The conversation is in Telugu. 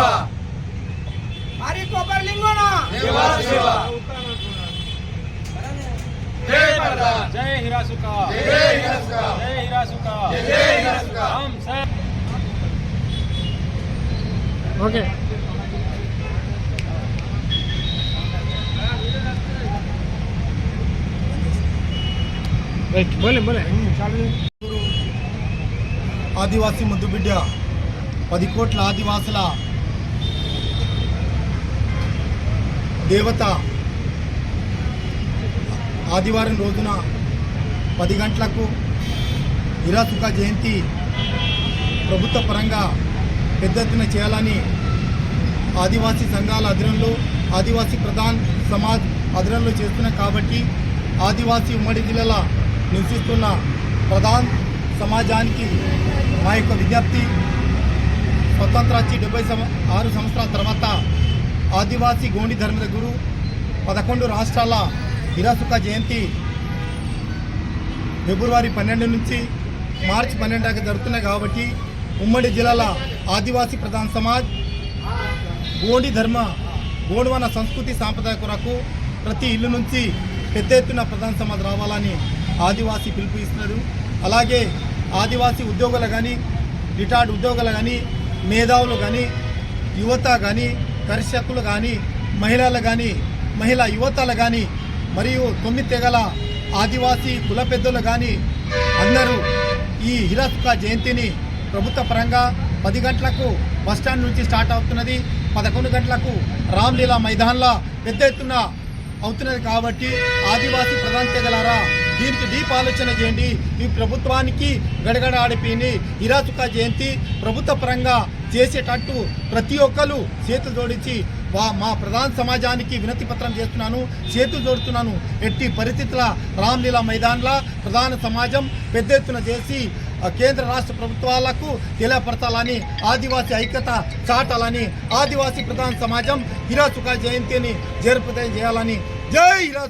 శివా. హరి కోపర్లింగోనా శివా శివా. జై ప్రధాన్ జై హిరాసుకా. జై ఓకే. ఆదివాసీ ముద్దుబిడ్డ పది కోట్ల ఆదివాసుల దేవత ఆదివారం రోజున పది గంటలకు ఇరాతుక జయంతి ప్రభుత్వ పరంగా పెద్ద ఎత్తున చేయాలని ఆదివాసీ సంఘాల అధీనంలో ఆదివాసీ ప్రధాన్ సమాజ్ అధీనంలో చేస్తున్నాం కాబట్టి ఆదివాసీ ఉమ్మడి జిల్లాల నివసిస్తున్న ప్రధాన్ సమాజానికి మా యొక్క విజ్ఞప్తి. స్వతంత్ర వచ్చి డెబ్బై ఆరు సంవత్సరాల తర్వాత ఆదివాసీ గోండి ధర్మ గురు పదకొండు రాష్ట్రాల హిరాసుక జయంతి ఫిబ్రవరి పన్నెండు నుంచి మార్చి పన్నెండు దాకా జరుగుతున్నాయి కాబట్టి ఉమ్మడి జిల్లాల ఆదివాసీ ప్రధాన సమాజ్ గోండి ధర్మ గోండువన సంస్కృతి సాంప్రదాయ కొరకు ప్రతి ఇల్లు నుంచి పెద్ద ఎత్తున ప్రధాన సమాజ్ రావాలని ఆదివాసీ పిలుపు ఇస్తున్నారు. అలాగే ఆదివాసీ ఉద్యోగులు కానీ రిటైర్డ్ ఉద్యోగులు కానీ మేధావులు కానీ యువత కానీ దర్శకులు కానీ మహిళలు కానీ మహిళా యువతలు కానీ మరియు తొమ్మిది తెగల ఆదివాసీ కుల పెద్దలు కానీ అందరూ ఈ హిరాసుక జయంతిని ప్రభుత్వ పరంగా పది గంటలకు బస్టాండ్ నుంచి స్టార్ట్ అవుతున్నది. పదకొండు గంటలకు రామ్లీలా మైదాన్లో పెద్ద ఎత్తున అవుతున్నది కాబట్టి ఆదివాసీ ప్రధాన తెగలారా దీనికి డీప్ ఆలోచన చేయండి. ఈ ప్రభుత్వానికి గడగడ ఆడిపోయింది ఇరాసుక జయంతి ప్రభుత్వ పరంగా చేసేటట్టు ప్రతి ఒక్కరు చేతులు జోడించి వా మా ప్రధాన సమాజానికి వినతి పత్రం చేస్తున్నాను. చేతులు జోడుతున్నాను. ఎట్టి పరిస్థితుల రామ్లీలా మైదాన్లా ప్రధాన సమాజం పెద్ద ఎత్తున చేసి కేంద్ర రాష్ట్ర ప్రభుత్వాలకు తెలియపరచాలని ఆదివాసీ ఐక్యత చాటాలని ఆదివాసీ ప్రధాన సమాజం హిరాసుక జయంతిని జరుపుదయం చేయాలని. జై హిరాసు